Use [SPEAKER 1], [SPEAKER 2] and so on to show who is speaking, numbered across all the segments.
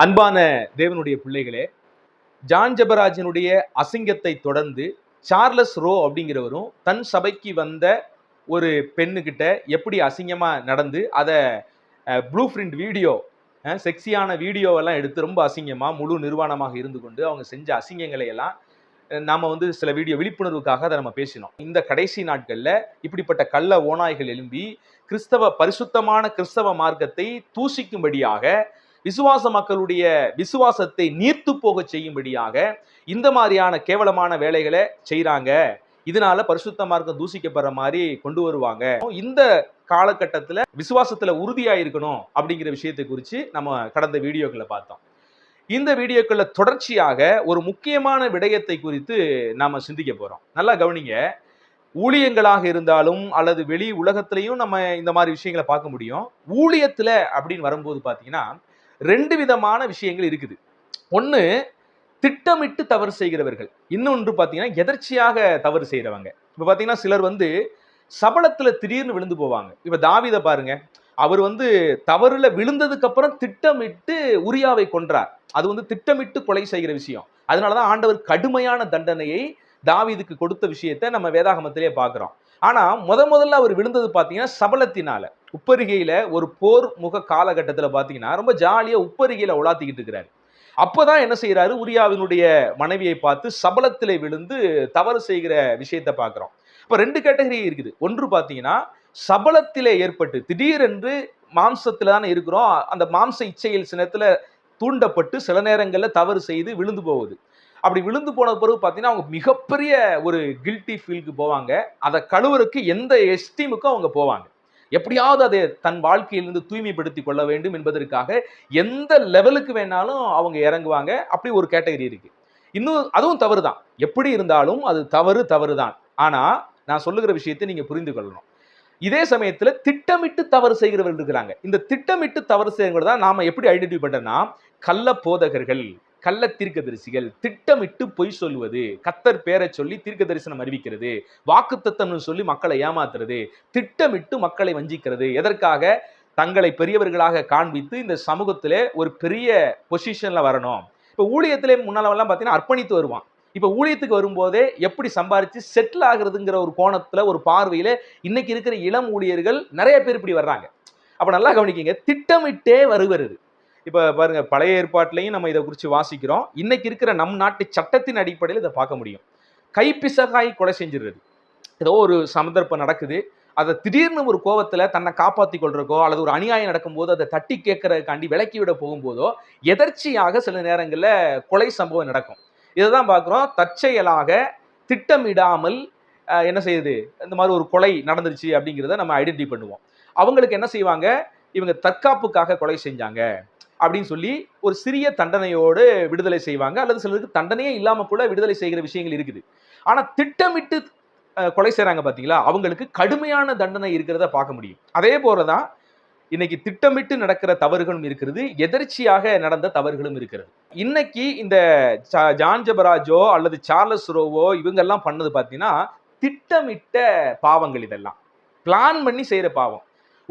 [SPEAKER 1] அன்பான தேவனுடைய பிள்ளைகளே ஜான் ஜபராஜனுடைய அசிங்கத்தை தொடர்ந்து சார்லஸ் ரோ அப்படிங்கிறவரும் தன் சபைக்கு வந்த ஒரு பெண்ணுக்கிட்ட எப்படி அசிங்கமாக நடந்து அதை ப்ளூ பிரிண்ட் வீடியோ செக்ஸியான வீடியோவெல்லாம் எடுத்து ரொம்ப அசிங்கமாக முழு நிர்வாணமாக இருந்து கொண்டு அவங்க செஞ்ச அசிங்கங்களை எல்லாம் நாம் வந்து சில வீடியோ விழிப்புணர்வுக்காக அதை நம்ம பேசினோம். இந்த கடைசி நாட்களில் இப்படிப்பட்ட கள்ள ஓநாய்கள் எழும்பி கிறிஸ்தவ பரிசுத்தமான கிறிஸ்தவ மார்க்கத்தை தூசிக்கும்படியாக விசுவாச மக்களுடைய விசுவாசத்தை நீர்த்து போக செய்யும்படியாக இந்த மாதிரியான கேவலமான வேலைகளை செய்கிறாங்க இதனால பரிசுத்த மார்க்கம் தூசிக்கப்படுற மாதிரி கொண்டு வருவாங்க. இந்த காலகட்டத்தில் விசுவாசத்தில் உறுதியாக இருக்கணும் அப்படிங்கிற விஷயத்தை குறித்து நம்ம கடந்த வீடியோக்களை பார்த்தோம். இந்த வீடியோக்களில் தொடர்ச்சியாக ஒரு முக்கியமான விடயத்தை குறித்து நாம சிந்திக்க போகிறோம் நல்லா கவனிங்க. ஊழியங்களாக இருந்தாலும் அல்லது வெளி உலகத்திலையும் நம்ம இந்த மாதிரி விஷயங்களை பார்க்க முடியும். ஊழியத்தில் அப்படின்னு வரும்போது பார்த்தீங்கன்னா ரெண்டு விதமான விஷயங்கள் இருக்குது. ஒன்று திட்டமிட்டு தவறு செய்கிறவர்கள். இன்னொன்று பார்த்தீங்கன்னா எதர்ச்சியாக தவறு செய்கிறவங்க இப்போ பார்த்தீங்கன்னா சிலர் வந்து சபலத்தில் திடீர்னு விழுந்து போவாங்க. இப்போ தாவிதை பாருங்க. அவர் வந்து தவறில் விழுந்ததுக்கு அப்புறம் திட்டமிட்டு உரியாவை கொன்றார். அது வந்து திட்டமிட்டு கொலை செய்கிற விஷயம். அதனால தான் ஆண்டவர் கடுமையான தண்டனையை தாவிதுக்கு கொடுத்த விஷயத்தை நம்ம வேதாகமத்திலே பார்க்குறோம். ஆனால் முத முதல்ல அவர் விழுந்தது பார்த்தீங்கன்னா சபலத்தினால. உப்பருகையில் ஒரு போர் முக காலகட்டத்தில் பார்த்தீங்கன்னா ரொம்ப ஜாலியாக உப்பருகையில் உலாத்திக்கிட்டு இருக்கிறாரு. அப்போதான் என்ன செய்கிறாரு உரியாவினுடைய மனைவியை பார்த்து சபலத்தில் விழுந்து தவறு செய்கிற விஷயத்தை பார்க்குறோம். இப்போ ரெண்டு கேட்டகரி இருக்குது. ஒன்று பார்த்தீங்கன்னா சபலத்திலே ஏற்பட்டு திடீரென்று மாம்சத்தில் தானே இருக்கிறோம். அந்த மாம்ச இச்சையில் சினத்துல தூண்டப்பட்டு சில நேரங்களில் தவறு செய்து விழுந்து போகுது அப்படி விழுந்து போன பிறகு பார்த்தீங்கன்னா அவங்க மிகப்பெரிய ஒரு கில்ட்டி ஃபீலுக்கு போவாங்க. அதை கழுவுறதுக்கு எந்த எஸ்டீமுக்கும் அவங்க போவாங்க. எப்படியாவது அதை தன் வாழ்க்கையிலிருந்து தூய்மைப்படுத்திக் கொள்ள வேண்டும் என்பதற்காக எந்த லெவலுக்கு வேணாலும் அவங்க இறங்குவாங்க. அப்படி ஒரு கேட்டகரி இருக்கு. இன்னும் அதுவும் தவறு தான் எப்படி இருந்தாலும் அது தவறு தவறு தான் ஆனால் நான் சொல்லுகிற விஷயத்தை நீங்கள் புரிந்து கொள்ளணும். இதே சமயத்தில் திட்டமிட்டு தவறு செய்கிறவர்கள் இருக்கிறாங்க. இந்த திட்டமிட்டு தவறு செய்கிறவங்க தான் நாம் எப்படி ஐடென்டிஃபை பண்ணுறோன்னா கள்ள போதகர்கள். கள்ள தீர்க்க தரிசிகள் திட்டமிட்டு பொய் சொல்லுவது கத்தர் பேரை சொல்லி தீர்க்க தரிசனம் அறிவிக்கிறது வாக்குத்தத்தம்னு சொல்லி மக்களை ஏமாத்துறது திட்டமிட்டு மக்களை வஞ்சிக்கிறது. எதற்காக? தங்களை பெரியவர்களாக காண்பித்து இந்த சமூகத்திலே ஒரு பெரிய பொசிஷன்ல வரணும். இப்போ ஊழியத்திலே முன்னாலெல்லாம் பார்த்தீங்கன்னா அர்ப்பணித்து வருவான். இப்போ ஊழியத்துக்கு வரும்போதே எப்படி சம்பாரிச்சு செட்டில் ஆகுறதுங்கிற ஒரு கோணத்துல ஒரு பார்வையில இன்னைக்கு இருக்கிற இளம் ஊழியர்கள் நிறைய பேர் இப்படி வர்றாங்க. அப்ப நல்லா கவனிக்கீங்க திட்டமிட்டே வருகிறது. இப்போ பாருங்கள் பழைய ஏற்பாட்டிலையும் நம்ம இதை குறித்து வாசிக்கிறோம். இன்னைக்கு இருக்கிற நம் நாட்டு சட்டத்தின் அடிப்படையில் இதை பார்க்க முடியும். கைப்பிசகாய் கொலை செஞ்சிடுறது. ஏதோ ஒரு சந்தர்ப்பம் நடக்குது. அதை திடீர்னு ஒரு கோவத்தில் தன்னை காப்பாற்றி கொள்றக்கோ அல்லது ஒரு அநியாயம் நடக்கும்போது அதை தட்டி கேட்கறதுக்காண்டி விலக்கி விட போகும்போதோ எதர்ச்சியாக சில நேரங்களில் கொலை சம்பவம் நடக்கும். இதை தான் பார்க்குறோம். தற்செயலாக திட்டமிடாமல் என்ன செய்யுது? இந்த மாதிரி ஒரு கொலை நடந்துருச்சு அப்படிங்கிறத நம்ம ஐடென்டி பண்ணுவோம். அவங்களுக்கு என்ன செய்வாங்க? இவங்க தற்காப்புக்காக கொலை செஞ்சாங்க. அப்படின்னு சொல்லி ஒரு சிறிய தண்டனையோடு விடுதலை செய்வாங்க. அல்லது சிலருக்கு தண்டனையே இல்லாமல் கூட விடுதலை செய்கிற விஷயங்கள் இருக்குது. ஆனால் திட்டமிட்டு கொலை செய்கிறாங்க பார்த்தீங்களா அவங்களுக்கு கடுமையான தண்டனை இருக்கிறத பார்க்க முடியும். அதே போல தான் இன்னைக்கு திட்டமிட்டு நடக்கிற தவறுகளும் இருக்கிறது. எதர்ச்சியாக நடந்த தவறுகளும் இருக்கிறது. இன்னைக்கு இந்த ஜா- ஜான் ஜபராஜோ அல்லது சார்லஸ் ரோவோ இவங்கெல்லாம் பண்ணது பார்த்தீங்கன்னா திட்டமிட்ட பாவங்கள் இதெல்லாம். பிளான் பண்ணி செய்கிற பாவம்.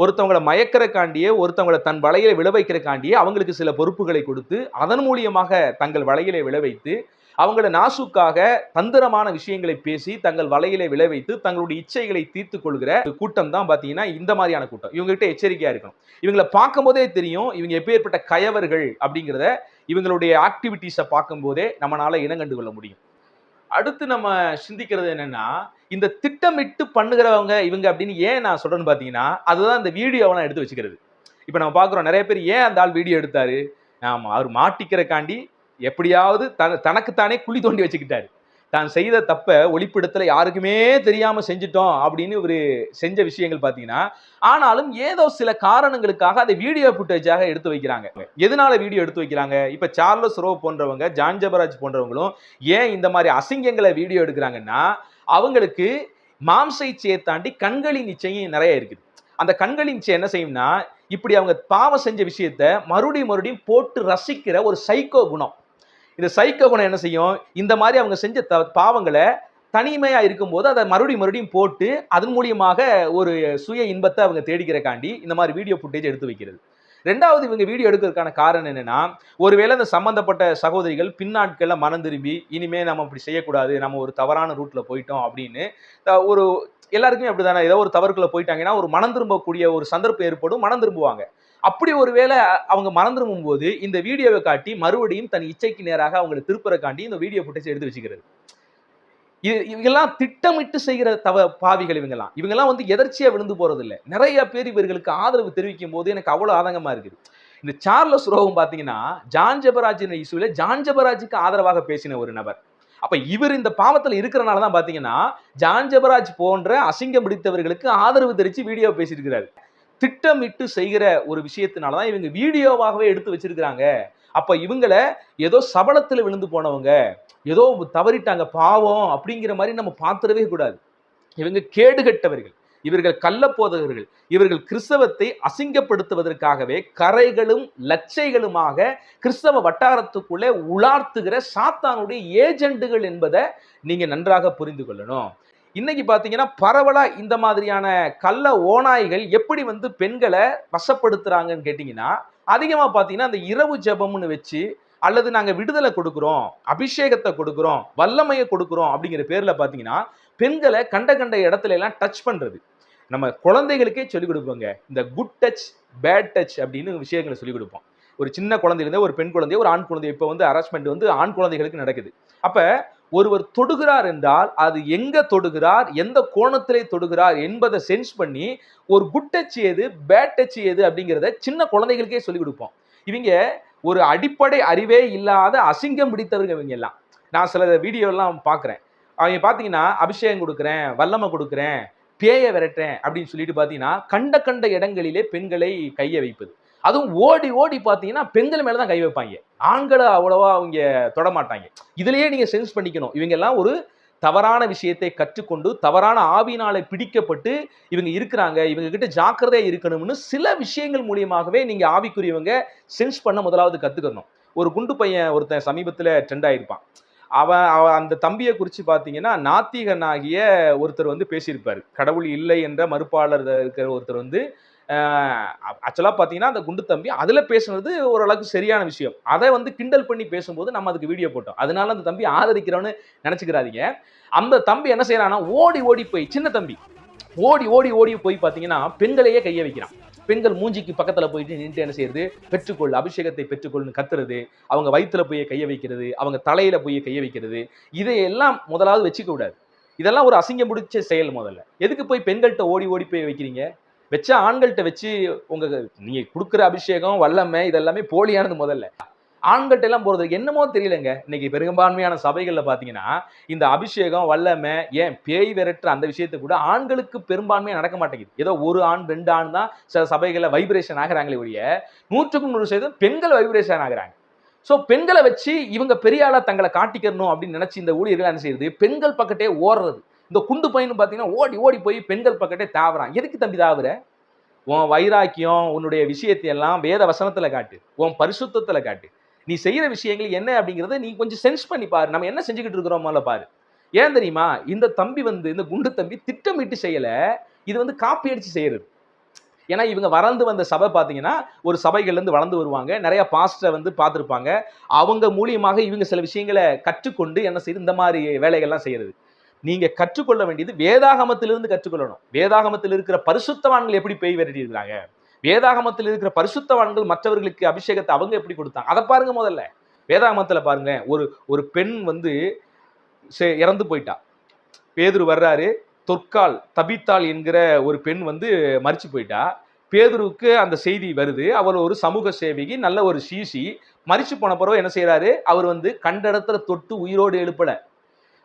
[SPEAKER 1] ஒருத்தவங்களை மயக்கிறக்காண்டியே ஒருத்தவங்களை தன் வலையில விழ வைக்கிறக்காண்டியே அவங்களுக்கு சில பொறுப்புகளை கொடுத்து அதன் மூலியமாக தங்கள் வலையில விழ வைத்து அவங்கள நாசுக்காக தந்திரமான விஷயங்களை பேசி தங்கள் வலையில விழ வைத்து தங்களுடைய இச்சைகளை தீர்த்து கொள்கிற ஒரு கூட்டம் தான் பார்த்தீங்கன்னா இந்த மாதிரியான கூட்டம். இவங்ககிட்ட எச்சரிக்கையா இருக்கணும். இவங்களை பார்க்கும்போதே தெரியும் இவங்க எப்பேற்பட்ட கயவர்கள் அப்படிங்கிறத இவங்களுடைய ஆக்டிவிட்டீஸை பார்க்கும்போதே நம்மளால இனங்கண்டு கொள்ள முடியும். அடுத்து நம்ம சிந்திக்கிறது என்னன்னா இந்த திட்டமிட்டு பண்ணுகிறவங்க இவங்க அப்படின்னு ஏன் நான் சொல்றேன்னு பார்த்தீங்கன்னா அதுதான் இந்த வீடியோவை நான் எடுத்து வச்சுக்கிறது. இப்போ நம்ம பார்க்குறோம் நிறைய பேர் ஏன் அந்த ஆள் வீடியோ எடுத்தாரு? ஆமாம் அவர் மாட்டிக்கிறக்காண்டி எப்படியாவது தன தனக்குத்தானே குழி தோண்டி வச்சுக்கிட்டாரு. தான் செய்த தப்ப ஒளிப்பிடத்தில் யாருக்குமே தெரியாம செஞ்சுட்டோம் அப்படின்னு ஒரு செஞ்ச விஷயங்கள் பார்த்தீங்கன்னா ஆனாலும் ஏதோ சில காரணங்களுக்காக அதை வீடியோ ஃபுட்டேஜாக எடுத்து வைக்கிறாங்க. எதனால வீடியோ எடுத்து வைக்கிறாங்க? இப்போ சார்லஸ் ரோ போன்றவங்க ஜான் ஜபராஜ் போன்றவங்களும் ஏன் இந்த மாதிரி அசிங்கங்களை வீடியோ எடுக்கிறாங்கன்னா அவங்களுக்கு மாம்ச இச்சையை தாண்டி கண்களின் இச்சையும் நிறைய இருக்குது. அந்த கண்களின் இச்சை என்ன செய்யும்னா இப்படி அவங்க பாவம் செஞ்ச விஷயத்த மறுபடியும் மறுபடியும் போட்டு ரசிக்கிற ஒரு சைக்கோ குணம். இந்த சைக்கோ குணம் என்ன செய்யும்? இந்த மாதிரி அவங்க செஞ்ச த பாவங்களை தனிமையாக இருக்கும்போது அதை மறுபடியும் மறுபடியும் போட்டு அதன் மூலியமாக ஒரு சுய இன்பத்தை அவங்க தேடிக்கிறக்காண்டி இந்த மாதிரி வீடியோ ஃபுட்டேஜ் எடுத்து வைக்கிறது. ரெண்டாவது இவங்க வீடியோ எடுக்கிறதுக்கான காரணம் என்னன்னா ஒருவேளை இந்த சம்பந்தப்பட்ட சகோதரிகள் பின்னாட்கள்ல மனம் திரும்பி இனிமே நம்ம இப்படி செய்யக்கூடாது நம்ம ஒரு தவறான ரூட்ல போயிட்டோம் அப்படின்னு ஒரு எல்லாருக்குமே அப்படிதானே ஏதோ ஒரு தவறுக்குள்ள போயிட்டாங்கன்னா ஒரு மனம் திரும்பக்கூடிய ஒரு சந்தர்ப்பம் ஏற்படும் மனம் திரும்புவாங்க. அப்படி ஒருவேளை அவங்க மனம் திரும்பும் போது இந்த வீடியோவை காட்டி மறுபடியும் தன் இச்சைக்கு நேராக அவங்களை திருப்புறக்காண்டி இந்த வீடியோ ஃபுட்டேஜ் எடுத்து வச்சுக்கிறது. இவங்கெல்லாம் திட்டமிட்டு செய்கிற தவ பாவிகள் இவங்கெல்லாம். இவங்கெல்லாம் வந்து எதர்ச்சியா விழுந்து போறது இல்லை நிறைய பேர் இவர்களுக்கு ஆதரவு தெரிவிக்கும் போது எனக்கு அவ்வளவு ஆதங்கமா இருக்குது. இந்த சார்லஸ் ரோவும் பாத்தீங்கன்னா ஜான் ஜபராஜின் இஷ்யூல ஜான் ஜபராஜுக்கு ஆதரவாக பேசின ஒரு நபர். அப்ப இவர் இந்த பாவத்தில் இருக்கிறனால தான் பாத்தீங்கன்னா ஜான் ஜபராஜ் போன்ற அசிங்கம் பிடித்தவர்களுக்கு ஆதரவு தெரிச்சு வீடியோ பேசியிருக்கிறார். திட்டமிட்டு செய்கிற ஒரு விஷயத்தினால தான் இவங்க வீடியோவாகவே எடுத்து வச்சிருக்கிறாங்க. அப்போ இவங்கள ஏதோ சபலத்தில் விழுந்து போனவங்க ஏதோ தவறிட்டாங்க பாவம் அப்படிங்கிற மாதிரி நம்ம பார்த்துடவே கூடாது. இவங்க கேடுகட்டவர்கள். இவர்கள் கள்ளப்போதகர்கள். இவர்கள் கிறிஸ்தவத்தை அசிங்கப்படுத்துவதற்காகவே கரைகளும் லட்சைகளுமாக கிறிஸ்தவ வட்டாரத்துக்குள்ளே உலார்த்துகிற சாத்தானுடைய ஏஜெண்டுகள் என்பதை நீங்கள் நன்றாக புரிந்து கொள்ளணும். இன்னைக்கு பார்த்தீங்கன்னா பரவலாக இந்த மாதிரியான கள்ள ஓநாய்கள் எப்படி வந்து பெண்களை வசப்படுத்துறாங்கன்னு கேட்டிங்கன்னா அதிகமாக பார்த்தீங்கன்னா அந்த இரவு ஜெபம்னு வச்சு அல்லது நாங்கள் விடுதலை கொடுக்குறோம் அபிஷேகத்தை கொடுக்குறோம் வல்லமையை கொடுக்குறோம் அப்படிங்கிற பேரில் பார்த்தீங்கன்னா பெண்களை கண்ட கண்ட இடத்துல எல்லாம் டச் பண்ணுறது நம்ம குழந்தைகளுக்கே சொல்லிக் கொடுப்போங்க. இந்த குட் டச் பேட் டச் அப்படின்னு விஷயங்களை சொல்லிக் கொடுப்போம். ஒரு சின்ன குழந்தையிலேருந்து ஒரு பெண் குழந்தையோ ஒரு ஆண் குழந்தை இப்போ வந்து அரேஞ்ச்மெண்ட் வந்து ஆண் குழந்தைகளுக்கு நடக்குது. அப்போ ஒருவர் தொடுகிறார் என்றால் அது எங்க தொடுகிறார் எந்த கோணத்திலே தொடுகிறார் என்பதை சென்ஸ் பண்ணி ஒரு குட் டச் எது பேட் டச் எது அப்படிங்கிறத சின்ன குழந்தைகளுக்கே சொல்லிக் கொடுப்போம். இவங்க ஒரு அடிப்படை அறிவே இல்லாத அசிங்கம் பிடித்தவர்கள் இவங்க எல்லாம். நான் சில வீடியோலாம் பார்க்குறேன். அவங்க பார்த்தீங்கன்னா அபிஷேகம் கொடுக்குறேன் வல்லமை கொடுக்குறேன் பேயை விரட்டுறேன் அப்படின்னு சொல்லிட்டு பார்த்தீங்கன்னா கண்ட கண்ட இடங்களிலே பெண்களை கையை வைப்பது. அதுவும் ஓடி ஓடி பார்த்தீங்கன்னா பெண்கள் மேலே தான் கை வைப்பாங்க. ஆண்களை அவ்வளவா அவங்க தொட மாட்டாங்க இதுலயே நீங்க சென்ஸ் பண்ணிக்கணும். இவங்க எல்லாம் ஒரு தவறான விஷயத்தை கற்றுக்கொண்டு தவறான ஆவினாலே பிடிக்கப்பட்டு இவங்க இருக்கிறாங்க. இவங்க கிட்ட ஜாக்கிரதையா இருக்கணும்னு சில விஷயங்கள் மூலியமாகவே நீங்க ஆவிக்குரியவங்க சென்ஸ் பண்ண முதலாவது கத்துக்கணும். ஒரு குண்டு பையன் ஒருத்தன் சமீபத்துல ட்ரெண்ட் ஆயிருப்பான். அவன் அவன் அந்த தம்பியை குறித்து பார்த்தீங்கன்னா நாத்திகனாகிய ஒருத்தர் வந்து பேசியிருப்பார். கடவுள் இல்லை என்ற மறுப்பாளர் இருக்கிற ஒருத்தர் வந்து ஆக்சுவலாக பார்த்தீங்கன்னா அந்த குண்டு தம்பி அதில் பேசுனது ஓரளவுக்கு சரியான விஷயம். அதை வந்து கிண்டல் பண்ணி பேசும்போது நம்ம அதுக்கு வீடியோ போட்டோம். அதனால அந்த தம்பி ஆதரிக்கிறோன்னு நினச்சிக்கிறாதீங்க. அந்த தம்பி என்ன செய்யறான்னா ஓடி ஓடி போய் சின்ன தம்பி ஓடி ஓடி ஓடி போய் பார்த்தீங்கன்னா பெண்களையே கையை வைக்கிறான். பெண்கள் மூஞ்சிக்கு பக்கத்தில் போயிட்டு நின்று என்ன செய்யறது பெற்றுக்கொள் அபிஷேகத்தை பெற்றுக்கொள்னு கத்துறது அவங்க வயிற்றுல போய் கைய வைக்கிறது அவங்க தலையில போய் கைய வைக்கிறது இதையெல்லாம் முதலாவது வச்சுக்க கூடாது. இதெல்லாம் ஒரு அசிங்கம் பிடிச்ச செயல் முதல்ல. எதுக்கு போய் பெண்கள்கிட்ட ஓடி ஓடி போய் வைக்கிறீங்க? வச்ச ஆண்கள்கிட்ட வச்சு உங்க நீங்க கொடுக்குற அபிஷேகம் வல்லமை இதெல்லாமே போலியானது முதல்ல. ஆண்கள்ட்ட எல்லாம் போறது என்னமோ தெரியலங்க. இன்னைக்கு பெரும்பான்மையான சபைகளில் பாத்தீங்கன்னா இந்த அபிஷேகம் வல்லமை ஏன் பேய் விரட்டுற அந்த விஷயத்தை கூட ஆண்களுக்கு பெரும்பான்மையா நடக்க மாட்டேங்குது. ஏதோ ஒரு ஆண் ரெண்டு ஆண் தான் சில சபைகளில் வைப்ரேஷன் ஆகிறாங்களே ஒழிய நூற்றுக்கும் நூறு சதவீதம் பெண்கள் வைப்ரேஷன் ஆகுறாங்க. ஸோ பெண்களை வச்சு இவங்க பெரிய ஆளாக தங்களை காட்டிக்கணும் அப்படின்னு நினைச்சு இந்த ஊழியர்கள் என்ன செய்யுது? பெண்கள் பக்கத்தே ஓடுறது. இந்த குண்டு பையனு பார்த்தீங்கன்னா ஓடி ஓடி போய் பெண்கள் பக்கத்தே தாவறான். எதுக்கு தம்பி தாவற? உன் வைராக்கியம் உன்னுடைய விஷயத்தை எல்லாம் வேத வசனத்தில் காட்டு. உன் பரிசுத்தத்தில் காட்டு. நீ செய்கிற விஷயங்கள் என்ன அப்படிங்கிறத நீ கொஞ்சம் சென்ஸ் பண்ணி பாரு. நம்ம என்ன செஞ்சுக்கிட்டு இருக்கிறோம் பாரு. ஏன் தெரியுமா? இந்த தம்பி வந்து இந்த குண்டு தம்பி திட்டமிட்டு செய்யலை. இது வந்து காப்பி அடித்து செய்கிறது ஏன்னா இவங்க வளர்ந்து வந்த சபை பார்த்தீங்கன்னா ஒரு சபைகள்லேருந்து வளர்ந்து வருவாங்க. நிறைய பாஸ்டரை வந்து பார்த்துருப்பாங்க. அவங்க மூலியமாக இவங்க சில விஷயங்களை கற்றுக்கொண்டு என்ன செய்யுது இந்த மாதிரி வேலைகள்லாம் செய்கிறது நீங்க கற்றுக்கொள்ள வேண்டியது வேதாகமத்திலிருந்து கற்றுக்கொள்ளணும். வேதாகமத்தில் இருக்கிற பரிசுத்தவான்கள் எப்படி பேய் விரட்டியிருக்கிறாங்க வேதாகமத்தில் இருக்கிற பரிசுத்தவான்கள் மற்றவர்களுக்கு அபிஷேகத்தை அவங்க எப்படி கொடுத்தாங்க? அதை பாருங்க முதல்ல. வேதாகமத்தில் பாருங்க ஒரு ஒரு பெண் வந்து இறந்து போயிட்டா. பேதுரு வர்றாரு தொற்கால் தபித்தாள் என்கிற ஒரு பெண் வந்து மறிச்சு போயிட்டா. பேதுருவுக்கு அந்த செய்தி வருது அவர் ஒரு சமூக சேவகி நல்ல ஒரு சீசி மறிச்சு போன பிறகு என்ன செய்கிறாரு அவர் வந்து கண்ட இடத்துல தொட்டு உயிரோடு எழுப்பலை.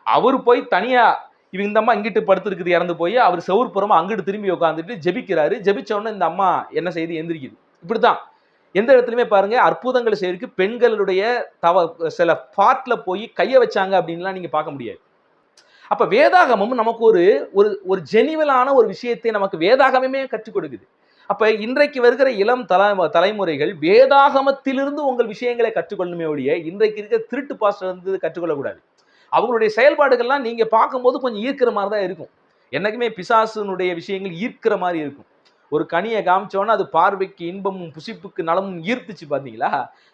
[SPEAKER 1] அவர் போய் தனியா இவங்க இந்த அம்மா இங்கிட்டு படுத்துருக்குது இறந்து போய் அவர் செவுர்புறமா அங்கிட்டு திரும்பி உட்காந்துட்டு ஜெபிக்கிறாரு. ஜெபிச்ச உடனே இந்த அம்மா என்ன செய்து எந்திரிக்குது. இப்படித்தான். எந்த இடத்துலயுமே பாருங்க அற்புதங்களை செய்யறதுக்கு பெண்களுடைய தவ சில பாட்ல போய் கையை வச்சாங்க அப்படின்லாம் நீங்க பார்க்க முடியாது. அப்ப வேதாகமும் நமக்கு ஒரு ஒரு ஒரு ஜெனிவலான ஒரு விஷயத்தை நமக்கு வேதாகமே கற்றுக் கொடுக்குது. அப்ப இன்றைக்கு வருகிற இளம் தலை தலைமுறைகள் வேதாகமத்திலிருந்து உங்கள் விஷயங்களை கற்றுக்கொள்ளணுமே ஒழிய இன்றைக்கு இருக்கிற திருட்டு பாஸ்டர் இருந்து கற்றுக்கொள்ளக்கூடாது. அவங்களுடைய செயல்பாடுகள்லாம் நீங்கள் பார்க்கும்போது கொஞ்சம் ஈர்க்கிற மாதிரி தான் இருக்கும். என்னைக்குமே பிசாசுனுடைய விஷயங்கள் ஈர்க்கிற மாதிரி இருக்கும். ஒரு கனியை காமிச்சோன்னா அது பார்வைக்கு இன்பமும் புசிப்புக்கு நலமும் ஈர்த்துச்சு பார்த்தீங்களா?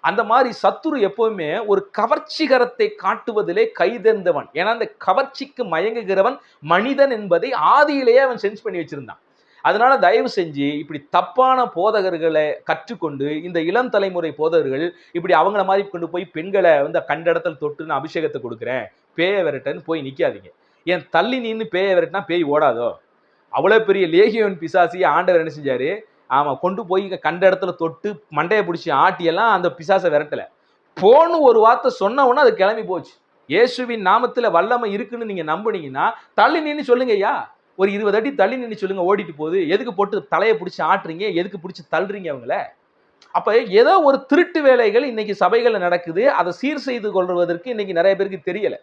[SPEAKER 1] அந்த மாதிரி சத்துரு எப்போவுமே ஒரு கவர்ச்சிகரத்தை காட்டுவதிலே கைதேர்ந்தவன். ஏன்னா அந்த கவர்ச்சிக்கு மயங்குகிறவன் மனிதன் என்பதை ஆதியிலேயே அவன் சென்ஸ் பண்ணி வச்சிருந்தான். அதனால தயவு செஞ்சு இப்படி தப்பான போதகர்களை கற்றுக்கொண்டு இந்த இளம் தலைமுறை போதகர்கள் இப்படி அவங்கள மாதிரி கொண்டு போய் பெண்களை வந்து கண்ட இடத்துல நான் அபிஷேகத்தை கொடுக்குறேன். பேய விரட்டன்னு போய் நிற்காதீங்க ஏன் தள்ளி நின்று பேய விரட்டினா பேய் ஓடாதோ? அவ்வளோ பெரிய லேகியோன் பிசாசியை ஆண்டவர் என்ன செஞ்சாரு? ஆமாம் கொண்டு போய் கண்ட இடத்துல தொட்டு மண்டையை பிடிச்சி ஆட்டியெல்லாம் அந்த பிசாசை விரட்டலை. போன்னு ஒரு வார்த்தை சொன்ன உடனே அது கிளம்பி போச்சு. இயேசுவின் நாமத்தில் வல்லமை இருக்குன்னு நீங்கள் நம்புனீங்கன்னா தள்ளி நின்று சொல்லுங்க ஐயா. ஒரு இருபது அடி தள்ளி நின்று சொல்லுங்க ஓடிட்டு போகுது. எதுக்கு போட்டு தலையை பிடிச்சி ஆட்டுறீங்க? எதுக்கு பிடிச்சி தள்ளுறீங்க அவங்கள? அப்போ ஏதோ ஒரு திருட்டு வேலைகள் இன்னைக்கு சபைகளில் நடக்குது. அதை சீர் செய்து கொள்வதற்கு இன்னைக்கு நிறைய பேருக்கு தெரியலை.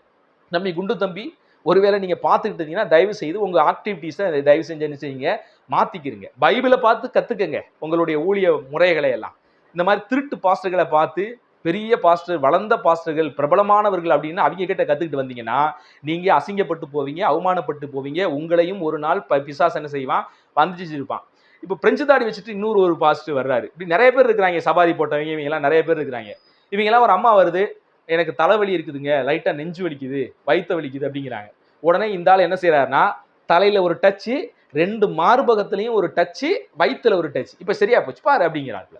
[SPEAKER 1] நம்பி குண்டு தம்பி ஒருவேளை நீங்கள் பார்த்துக்கிட்டு இருந்தீங்கன்னா தயவு செய்து உங்கள் ஆக்டிவிட்டீஸை தயவு செஞ்சு என்ன செய்யுங்க மாற்றிக்கிறீங்க பைபிளை பார்த்து கற்றுக்கங்க உங்களுடைய ஊழிய முறைகளை எல்லாம். இந்த மாதிரி திருட்டு பாஸ்டர்களை பார்த்து பெரிய பாஸ்டர் வளர்ந்த பாஸ்டர்கள் பிரபலமானவர்கள் அப்படின்னு அவங்க கிட்ட கற்றுக்கிட்டு வந்தீங்கன்னா நீங்கள் அசிங்கப்பட்டு போவீங்க அவமானப்பட்டு போவீங்க உங்களையும் ஒரு நாள் ப- பிசாஸ் என்ன செய்வான் வந்துச்சு இருப்பான். இப்போ பிரெஞ்சு தாடி வச்சுட்டு இன்னொரு ஒரு பாஸ்டர் வர்றாரு. இப்படி நிறைய பேர் இருக்கிறாங்க சபாரி போட்டவங்க இவங்கெல்லாம் நிறைய பேர் இருக்கிறாங்க. இவங்கெல்லாம் ஒரு அம்மா வருது எனக்கு தலைவலி இருக்குதுங்க. லைட்டா நெஞ்சு வலிக்குது வயித்த வலிக்குது அப்படிங்கிறாங்க. உடனே இந்த ஆள் என்ன செய்யறாருன்னா தலையில ஒரு டச்சு ரெண்டு மார்பகத்திலையும் ஒரு டச்சு வயித்துல ஒரு டச் இப்ப சரியா போச்சு பாரு அப்படிங்கிறாங்க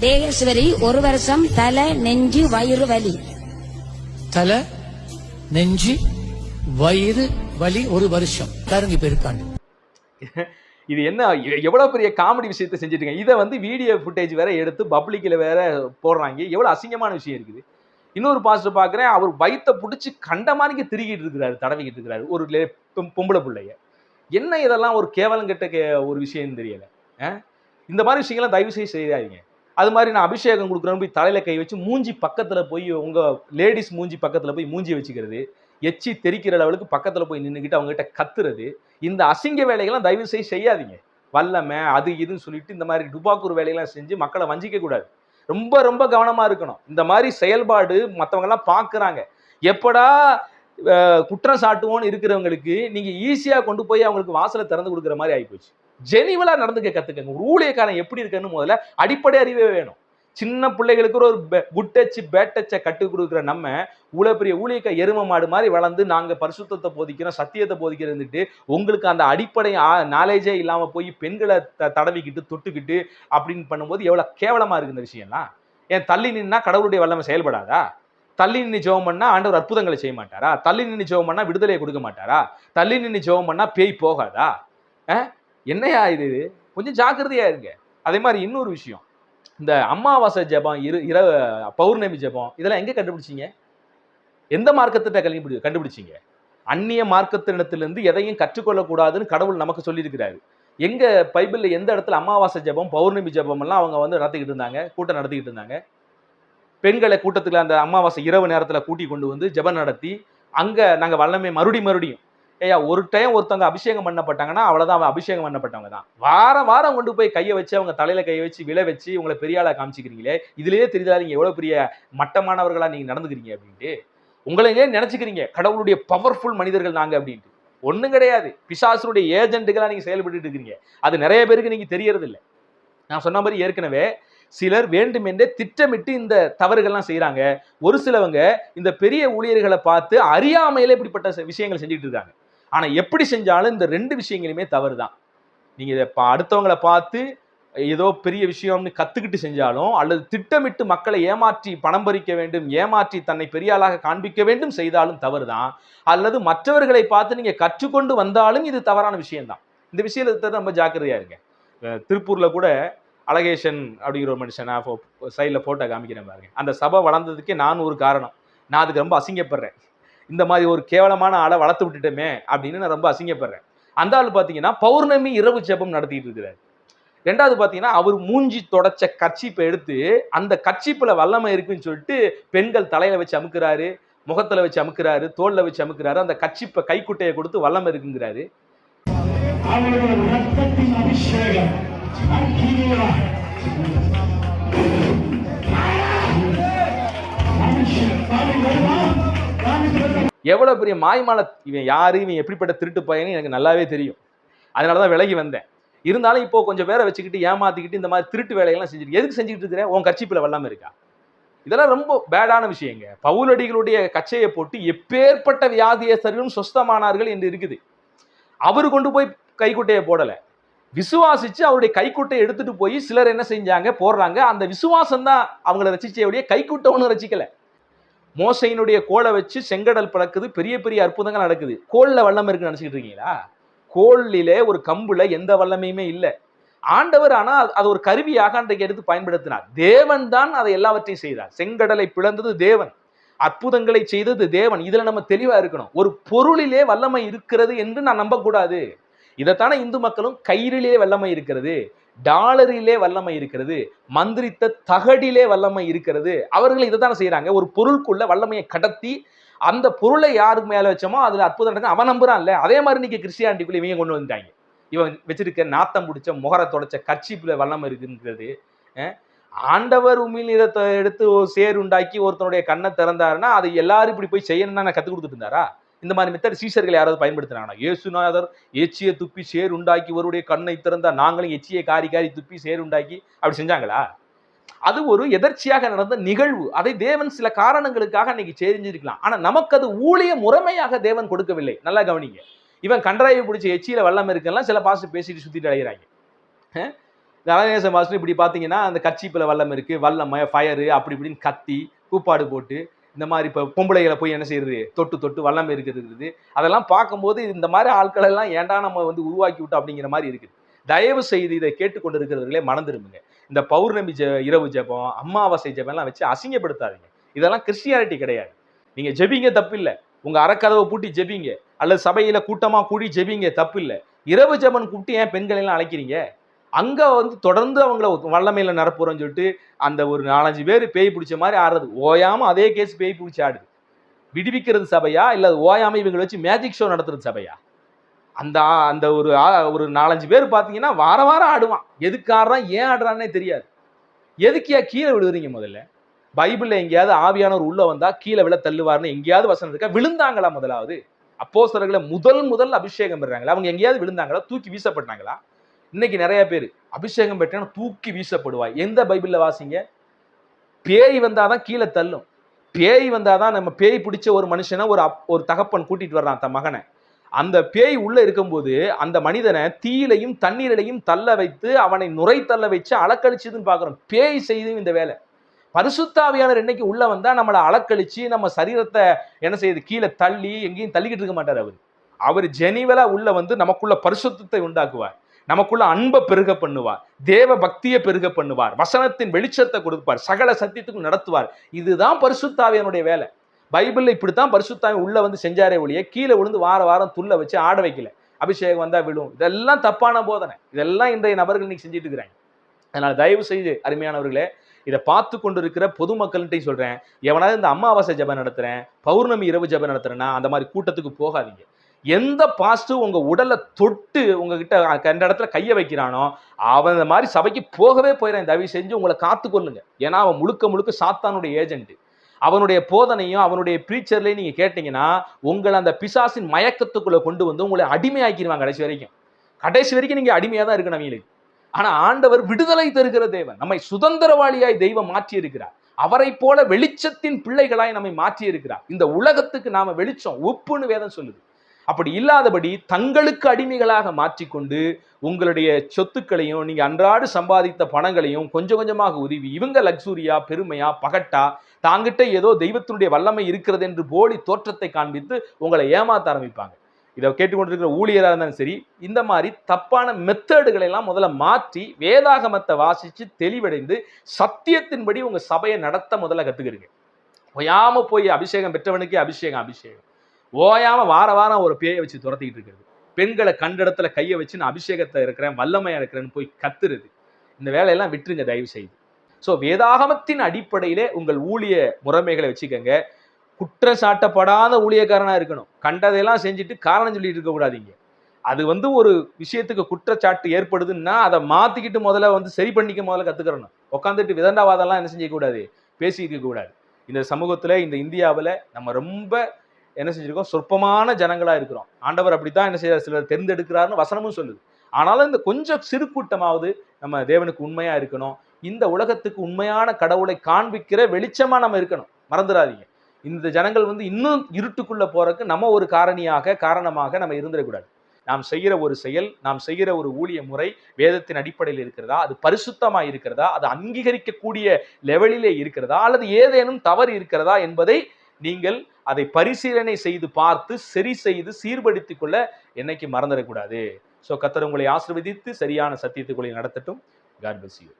[SPEAKER 2] தேகேஸ்வரி ஒரு வருஷம் தலை நெஞ்சு வயிறு வலி.
[SPEAKER 3] தலை நெஞ்சு வயிறு வலி ஒரு வருஷம். பாருங்க இப்ப இருக்காங்க
[SPEAKER 1] இது என்ன எ- எவ்வளவு பெரிய காமெடி விஷயத்தை செஞ்சுட்டுங்க. இதை வந்து வீடியோ ஃபுட்டேஜ் வேற எடுத்து பப்ளிக்ல வேற போடுறாங்க. எவ்வளவு அசிங்கமான விஷயம் இருக்குது. இன்னொரு பாஸ்டர் பார்க்குறேன் அவர் வயிற்றை பிடிச்சி கண்ட மாதிரிக்கு திருகிட்டு இருக்கிறாரு தடவிக்கிட்டு இருக்கிறாரு. ஒரு லே- பொம்பளை பிள்ளைய. என்ன இதெல்லாம் ஒரு கேவலம் கெட்ட கே ஒரு விஷயம்னு தெரியலை. இந்த மாதிரி விஷயங்கள்லாம் தயவு செய்து செய்யாதீங்க. அது மாதிரி நான் அபிஷேகம் கொடுக்குறேன்னு போய் தலையில் கை வச்சு மூஞ்சி பக்கத்தில் போய் உங்கள் லேடிஸ் மூஞ்சி பக்கத்தில் போய் மூஞ்சி வச்சுக்கிறது எச்சி தெறிக்கிற லெவலுக்கு பக்கத்தில் போய் நின்றுக்கிட்டு அவங்ககிட்ட கத்துறது இந்த அசிங்க வேலைகள்லாம் தயவு செய்து செய்யாதீங்க. வல்லமை அது இதுன்னு சொல்லிட்டு இந்த மாதிரி டுபாக்கூர் வேலையெல்லாம் செஞ்சு மக்களை வஞ்சிக்க கூடாது ரொம்ப ரொம்ப கவனமா இருக்கணும். இந்த மாதிரி செயல்பாடு மத்தவங்க எல்லாம் பாக்குறாங்க. எப்படா குற்றம் சாட்டுவோன்னு இருக்கிறவங்களுக்கு நீங்க ஈஸியா கொண்டு போய் அவங்களுக்கு வாசலை திறந்து கொடுக்குற மாதிரி ஆகிப்போச்சு ஜெனிவலா நடந்துக்க கத்துக்கங்க. ஊழியக்காரன் எப்படி இருக்குன்னு முதல்ல அடிப்படை அறிவே வேணும். சின்ன பிள்ளைகளுக்கு ஒரு குட் டச் பேட் டச்சை கற்றுக் கொடுக்குற நம்ம இவ்வளோ பெரிய ஊழியக்க எரும மாடு மாதிரி வளர்ந்து நாங்கள் பரிசுத்தத்தை போதிக்கிறோம் சத்தியத்தை போதிக்கிறதுட்டு உங்களுக்கு அந்த அடிப்படை நாலேஜே இல்லாமல் போய் பெண்களை த- தடவிக்கிட்டு தொட்டுக்கிட்டு அப்படின்னு பண்ணும்போது எவ்வளோ கேவலமாக இருக்கு இந்த விஷயம்லாம். ஏன் தள்ளி நின்னா கடவுளுடைய வல்லமை செயல்படாதா? தள்ளி நின்று ஜெபம் பண்ணா ஆண்டவர் அற்புதங்களை செய்ய மாட்டாரா? தள்ளி நின்று ஜெபம் பண்ணா விடுதலையை கொடுக்க மாட்டாரா? தள்ளி நின்று ஜெபம் பண்ணா பேய் போகாதா? என்னையா இது? கொஞ்சம் ஜாக்கிரதையா இருங்க. அதே மாதிரி இன்னொரு விஷயம். இந்த அமாவாசை ஜெபம் இரு இரவு பௌர்ணமி ஜெபம் இதெல்லாம் எங்கே கண்டுபிடிச்சீங்க? எந்த மார்க்கத்திட்ட கல்வி கண்டுபிடிச்சீங்க? அந்நிய மார்க்கத்தினத்திலிருந்து எதையும் கற்றுக்கொள்ளக்கூடாதுன்னு கடவுள் நமக்கு சொல்லியிருக்கிறாரு. எங்க பைபிளில் எந்த இடத்துல அமாவாசை ஜெபம் பௌர்ணமி ஜபம் எல்லாம் அவங்க வந்து நடத்திக்கிட்டு இருந்தாங்க கூட்டம் நடத்திக்கிட்டு இருந்தாங்க? பெண்களை கூட்டத்தில் அந்த அமாவாசை இரவு நேரத்தில் கூட்டி கொண்டு வந்து ஜெபம் நடத்தி அங்கே நாங்கள் வல்லமை மறுபடி மறுபடியும் ஏய்யா ஒரு டைம் ஒருத்தவங்க அபிஷேகம் பண்ணப்பட்டாங்கன்னா அவ்வளோதான் அவன் அபிஷேகம் பண்ணப்பட்டவங்க தான். வாரம் வாரம் கொண்டு போய் கையை வச்சு அவங்க தலையில கையை வச்சு விலை வச்சு உங்களை பெரிய ஆளாக காமிச்சிக்கிறீங்களே இதுலயே தெரியுதா நீங்க எவ்வளோ பெரிய மட்டமானவர்களா நீங்க நடந்துக்கிறீங்க அப்படின்ட்டு. உங்களையே நினச்சிக்கிறீங்க? கடவுளுடைய பவர்ஃபுல் மனிதர்கள் நாங்கள் அப்படின்ட்டு. ஒன்றும் கிடையாது. பிசாசுடைய ஏஜென்ட்டுகளாக நீங்கள் செயல்பட்டு இருக்கிறீங்க. அது நிறைய பேருக்கு நீங்கள் தெரியறது இல்லை நான் சொன்ன மாதிரி ஏற்கனவே சிலர் வேண்டுமென்றே திட்டமிட்டு இந்த தவறுகள்லாம் செய்கிறாங்க ஒரு சிலவங்க இந்த பெரிய ஊழியர்களை பார்த்து அறியாமையிலே இப்படிப்பட்ட விஷயங்கள் செஞ்சுட்டு இருக்காங்க. ஆனால் எப்படி செஞ்சாலும் இந்த ரெண்டு விஷயங்களுமே தவறு தான் நீங்கள் இதை பா- அடுத்தவங்கள பார்த்து ஏதோ பெரிய விஷயம்னு கற்றுக்கிட்டு செஞ்சாலும் அல்லது திட்டமிட்டு மக்களை ஏமாற்றி பணம் பறிக்க வேண்டும் ஏமாற்றி தன்னை பெரிய ஆளாக காண்பிக்க வேண்டும் செய்தாலும் தவறு தான் அல்லது மற்றவர்களை பார்த்து நீங்கள் கற்றுக்கொண்டு வந்தாலும் இது தவறான விஷயம்தான். இந்த விஷயத்தை ரொம்ப ஜாக்கிரதையாக இருங்க. திருப்பூரில் கூட அலகேஷன் அப்படிங்கிற ஒரு மனுஷன் நான் சைடில் ஃபோட்டோ காமிக்கிறேன் பாருங்க. அந்த சபை வளர்ந்ததுக்கே நான் ஒரு காரணம். நான் அதுக்கு ரொம்ப அசிங்கப்படுறேன். இந்த மாதிரி ஒரு கேவலமான ஆளை வளர்த்து விட்டுட்டோமே அப்படின்னு நான் ரொம்ப அசிங்கப்படுறேன். அந்த ஆள் பார்த்தீங்கன்னா பௌர்ணமி இரவு ஜெபம் நடத்திட்டு இருக்கிறார். ரெண்டாவது பார்த்தீங்கன்னா அவர் மூஞ்சி தொடச்ச கர்ச்சிப்பை எடுத்து அந்த கர்ச்சிப்பில் வல்லமை இருக்குன்னு சொல்லிட்டு பெண்கள் தலையில் வச்சு அமுக்குறாரு முகத்தில் வச்சு அமுக்குறாரு தோளில் வச்சு அமுக்குறாரு அந்த கர்ச்சிப்பை கைக்குட்டையை கொடுத்து வல்லமை இருக்குங்கிறாரு.
[SPEAKER 4] அபிஷேகம்
[SPEAKER 1] எவ்வளோ பெரிய மாய்மால இவன் யார் இவன் எப்படிப்பட்ட திருட்டு பையன்னு எனக்கு நல்லாவே தெரியும். அதனால தான் விலகி வந்தேன். இருந்தாலும் இப்போ கொஞ்சம் பேரை வச்சுக்கிட்டு ஏமாத்திக்கிட்டு இந்த மாதிரி திருட்டு வேலையெல்லாம் செஞ்சுட்டு எதுக்கு செஞ்சுக்கிட்டு இருக்கிற? உன் கட்சிப்பில் வெள்ளாம இருக்கா? இதெல்லாம் ரொம்ப பேடான விஷயங்க. பவுலடிகளுடைய கச்சையை போட்டு எப்பேற்பட்ட வியாதியஸ்தர்களும் சொஸ்தமானார்கள் என்று இருக்குது. அவர் கொண்டு போய் கைக்குட்டையை போடலை. விசுவாசிச்சு அவருடைய கைக்குட்டையை எடுத்துட்டு போய் சிலர் என்ன செஞ்சாங்க? போடுறாங்க. அந்த விசுவாசம் தான் அவங்கள ரசிச்சே ஒழிய கைக்குட்டை ஒன்றும் ரசிக்கலை. மோசையினுடைய கோலை வச்சு செங்கடல் பிளக்குது பெரிய பெரிய அற்புதங்கள் நடக்குது. கோலில் வல்லம் இருக்குன்னு நினச்சிக்கிட்டு இருக்கீங்களா? கோலிலே ஒரு கம்புல எந்த வல்லமையுமே இல்லை. ஆண்டவர் ஆனால் அது- ஒரு கருவியாக அன்றைக்கு எடுத்து பயன்படுத்தினார். தேவன் தான் அதை எல்லாவற்றையும் செய்தார். செங்கடலை பிளந்தது தேவன். அற்புதங்களை செய்தது தேவன். இதில் நம்ம தெளிவாக இருக்கணும். ஒரு பொருளிலே வல்லமை இருக்கிறது என்று நான் நம்பக்கூடாது. இதைத்தானே இந்து மக்களும் கயிறிலே வல்லமை இருக்கிறது. டாலரிலே வல்லமை இருக்கிறது மந்திரித்த தகடிலே வல்லமை இருக்கிறது. அவர்கள் இதை தானே செய்கிறாங்க ஒரு பொருளுக்குள்ள வல்லமையை கடத்தி அந்த பொருளை யாருக்கு மேலே வச்சோமோ அதில் அற்புதம் நடக்க அவன் இல்லை அதே மாதிரி இன்னைக்கு கிறிஸ்டியானிட்டிக்குள்ள இவங்க கொண்டு வந்துட்டாங்க. இவன் வச்சிருக்க நாத்தம் பிடிச்ச முகர தொடச்ச கட்சிப்புல வல்லமை இருக்குங்கிறது ஆண்டவர் உமிழ்நீரத்தை எடுத்து சேர் உண்டாக்கி ஒருத்தனுடைய கண்ணை திறந்தாருன்னா அதை எல்லாரும் இப்படி போய் செய்யணும்னா நான் கற்றுக் கொடுத்துட்டு இருந்தாரா? இந்த மாதிரி மெத்தட் சீசர்கள் யாராவது பயன்படுத்துறாங்கன்னா இயேசுநாதர் எச்சியை துப்பி சேர் உண்டாக்கி ஒருவருடைய கண்ணை திறந்தா நாங்களும் எச்சியை காரி காரி துப்பி சேர் உண்டாக்கி அப்படி செஞ்சாங்களா? அது ஒரு எதர்ச்சியாக நடந்த நிகழ்வு. அதை தேவன் சில காரணங்களுக்காக அன்னைக்கு செஞ்சிருக்கலாம். ஆனா நமக்கு அது ஊழிய முறைமையாக தேவன் கொடுக்கவில்லை. நல்லா கவனிங்க. இவன் கன்றாயை பிடிச்ச எச்சியில வெள்ளம் இருக்கெல்லாம் சில பாஸ்டர் பேசிட்டு சுத்திட்டு அடைகிறாங்க அஹ்? இந்த பாஸ்டர் இப்படி பார்த்தீங்கன்னா அந்த கட்சிப்பில் வல்லம் இருக்கு வல்லம் ஃபயரு அப்படி இப்படின்னு கத்தி கூப்பாடு போட்டு இந்த மாதிரி இப்போ பொம்பளைகளை போய் என்ன செய்யறது? தொட்டு தொட்டு வல்லம் இருக்கிறது அதெல்லாம் பார்க்கும்போது இந்த மாதிரி ஆட்கள் எல்லாம் ஏன்டா நம்ம வந்து உருவாக்கி விட்டோம் அப்படிங்கிற மாதிரி இருக்குது. தயவு செய்து இதை கேட்டுக்கொண்டு இருக்கிறவர்களே இந்த பௌர்ணமி ஜெ இரவு ஜெபம் அமாவாசை ஜெபம்லாம் வச்சு அசிங்கப்படுத்தாதீங்க. இதெல்லாம் கிறிஸ்டியானிட்டி கிடையாது. நீங்க ஜெபிங்க தப்பில்லை. உங்க அறக்கதவை பூட்டி ஜெபிங்க. அல்லது சபையில கூட்டமா கூடி ஜெபிங்க தப்பில்லை. இரவு ஜெபன் கூப்பிட்டு ஏன் பெண்களை எல்லாம் அழைக்கிறீங்க? அங்கே வந்து தொடர்ந்து அவங்கள வல்லமையில் நிரப்புறோம்னு சொல்லிட்டு அந்த ஒரு நாலஞ்சு பேர் பேய் பிடிச்ச மாதிரி ஆடுறது. ஓயாமல் அதே கேஸ் பேய் பிடிச்சி ஆடுது. விடுவிக்கிறது சபையா? இல்லை அது இவங்களை வச்சு மேஜிக் ஷோ நடத்துறது சபையா? அந்த அந்த ஒரு ஒரு நாலஞ்சு பேர் பார்த்தீங்கன்னா வார வாரம் ஆடுவான். எதுக்கு ஆடுறான்? ஏன் ஆடுறான்னே தெரியாது. எதுக்கியா கீழே விழுகுறீங்க முதல்ல? பைபிளில் எங்கேயாவது ஆவியானவர் உள்ளே வந்தால் கீழே விழ தள்ளுவார்னு எங்கேயாவது வசனம் இருக்கா? விழுந்தாங்களா முதலாவது? அப்போ அப்போஸ்தலர்களை முதல் முதல் அபிஷேகம் பெறாங்களா அவங்க எங்கேயாவது விழுந்தாங்களா? தூக்கி வீசப்பட்டாங்களா? இன்னைக்கு நிறைய பேர் அபிஷேகம் பெற்றா தூக்கி வீசப்படுவாய். எந்த பைபிளில் வாசிங்க? பேய் வந்தாதான் கீழே தள்ளும். பேய் வந்தாதான் நம்ம பேய் பிடிச்ச ஒரு மனுஷனை ஒரு அப்- ஒரு தகப்பன் கூட்டிட்டு வர்றான் தன் மகனை. அந்த பேய் உள்ள இருக்கும்போது அந்த மனிதனை தீயிலையும் தண்ணீரிலையும் தள்ள வைத்து அவனை நுரை தள்ள வச்சு அளக்கழிச்சதுன்னு பார்க்குறோம். பேய் செய்தும் இந்த வேலை. பரிசுத்தாவியானவர் என்னைக்கு உள்ள வந்தா நம்மளை அளக்கழிச்சு நம்ம சரீரத்தை என்ன செய்யுது? கீழே தள்ளி எங்கேயும் தள்ளிக்கிட்டு இருக்க மாட்டார் அவர். அவர் ஜெனிவலா உள்ள வந்து நமக்குள்ள பரிசுத்தத்தை உண்டாக்குவார். நமக்குள்ள அன்பை பெருக பண்ணுவார் தேவ பக்தியை பெருக பண்ணுவார் வசனத்தின் வெளிச்சத்தை கொடுப்பார் சகல சத்தியத்துக்கும் நடத்துவார். இதுதான் பரிசுத்தாவியனுடைய வேலை. பைபிளில் இப்படி தான் பரிசுத்தாவி உள்ளே வந்து செஞ்சாரே ஒழிய கீழே விழுந்து வார வாரம் துள்ள வச்சு ஆட வைக்கல. அபிஷேகம் வந்தால் விழும். இதெல்லாம் தப்பான போதனை. இதெல்லாம் இன்றைய நபர்கள் இன்னைக்கு செஞ்சுட்டு இருக்கிறாங்க. அதனால் தயவு செய்து அருமையானவர்களே இதை பார்த்து கொண்டு இருக்கிற பொதுமக்கள்கிட்டையும் சொல்கிறேன் எவனாவது இந்த அமாவாசை ஜபம் நடத்துகிறேன் பௌர்ணமி இரவு ஜபம் நடத்துகிறேன்னா அந்த மாதிரி கூட்டத்துக்கு போகாதீங்க. எந்த பாஸ்ட்டு உங்கள் உடலை தொட்டு உங்ககிட்ட அந்த இடத்துல கையை வைக்கிறானோ அவன் இந்த மாதிரி சபைக்கு போகவே போயிடறேன் தயவு செஞ்சு உங்களை காத்துக்கொள்ளுங்க ஏன்னா அவன் முழுக்க முழுக்க சாத்தானுடைய ஏஜென்ட் அவனுடைய போதனையும் அவனுடைய ப்ரீச்சர்லையும் நீங்கள் கேட்டிங்கன்னா உங்களை அந்த பிசாசின் மயக்கத்துக்குள்ளே கொண்டு வந்து உங்களை அடிமையாக்கிடுவாங்க கடைசி வரைக்கும். கடைசி வரைக்கும் நீங்கள் அடிமையாக தான் இருக்கணும் அவங்களுக்கு. ஆனால் ஆண்டவர் விடுதலை தருகிற தேவன் நம்மை சுதந்திரவாளியாய் தெய்வம் மாற்றி இருக்கிறார் அவரை போல வெளிச்சத்தின் பிள்ளைகளாய் நம்மை மாற்றி இருக்கிறார் இந்த உலகத்துக்கு நாம வெளிச்சம் உப்புன்னு வேதம் சொல்லுது. அப்படி இல்லாதபடி தங்களுக்கு அடிமைகளாக மாற்றிக்கொண்டு உங்களுடைய சொத்துக்களையும் நீங்க அன்றாடு சம்பாதித்த பணங்களையும் கொஞ்சம் கொஞ்சமாக உருவி இவங்க லக்ஸூரியா பெருமையா பகட்டா தாங்கிட்ட ஏதோ தெய்வத்தினுடைய வல்லமை இருக்கிறது என்று போலி தோற்றத்தை காண்பித்து உங்களை ஏமாத்த ஆரம்பிப்பாங்க. இதை கேட்டுக்கொண்டிருக்கிற ஊழியராக இருந்தாலும் சரி இந்த மாதிரி தப்பான மெத்தடுகளை எல்லாம் முதல்ல மாற்றி வேதாகமத்தை வாசித்து தெளிவடைந்து சத்தியத்தின்படி உங்கள் சபையை நடத்த முதல்ல கற்றுக்கிறீங்க ஓயாம போய் அபிஷேகம் பெற்றவனுக்கே அபிஷேகம் அபிஷேகம். ஓயாமல் வார வாரம் ஒரு பேயை வச்சு துரத்திக்கிட்டு இருக்கிறது. பெண்களை கண்டிடத்துல கையை வச்சு நான் அபிஷேகத்தை இருக்கிறேன் வல்லமையாக இருக்கிறேன்னு போய் கத்துறது. இந்த வேலையெல்லாம் விட்டுருங்க தயவு செய்து. ஸோ வேதாகமத்தின் அடிப்படையிலே உங்கள் ஊழிய முறைமைகளை வச்சுக்கோங்க. குற்றம் சாட்டப்படாத ஊழியக்காரனாக இருக்கணும். கண்டதையெல்லாம் செஞ்சுட்டு காரணம் சொல்லிட்டு இருக்கக்கூடாதீங்க அது வந்து ஒரு விஷயத்துக்கு குற்றச்சாட்டு ஏற்படுதுன்னா அதை மாற்றிக்கிட்டு முதல்ல வந்து சரி பண்ணிக்க முதல்ல கற்றுக்கிறணும் உட்காந்துட்டு விதண்டாவாதம்லாம் என்ன செஞ்சக்கூடாது பேசிக்க கூடாது. இந்த சமூகத்தில் இந்த இந்தியாவில் நம்ம ரொம்ப என்ன செஞ்சிருக்கோம்? சொற்பமான ஜனங்களா இருக்கிறோம். ஆண்டவர் அப்படித்தான் என்ன செய்யறார் சிலர் தேர்ந்தெடுக்கிறாருன்னு வசனமும் சொல்லுது. ஆனாலும் இந்த கொஞ்சம் சிறு கூட்டமாவது நம்ம தேவனுக்கு உண்மையா இருக்கணும். இந்த உலகத்துக்கு உண்மையான கடவுளை காண்பிக்கிற வெளிச்சமா நம்ம இருக்கணும். மறந்துடாதீங்க. இந்த ஜனங்கள் வந்து இன்னும் இருட்டுக்குள்ள போறதுக்கு நம்ம ஒரு காரணியாக காரணமாக நம்ம இருந்துடக்கூடாது. நாம் செய்கிற ஒரு செயல் நாம் செய்கிற ஒரு ஊழிய முறை வேதத்தின் அடிப்படையில் இருக்கிறதா? அது பரிசுத்தமாக இருக்கிறதா? அது அங்கீகரிக்கக்கூடிய லெவலிலே இருக்கிறதா? அல்லது ஏதேனும் தவறு இருக்கிறதா என்பதை நீங்கள் அதை பரிசீலனை செய்து பார்த்து சரி செய்து சீர்படுத்திக் கொள்ள என்னைக்கு மறந்துடக்கூடாது ஸோ கத்தர் உங்களை ஆசிர்வதித்து சரியான சத்தியத்துக்குள்ளே நடத்தட்டும். God bless you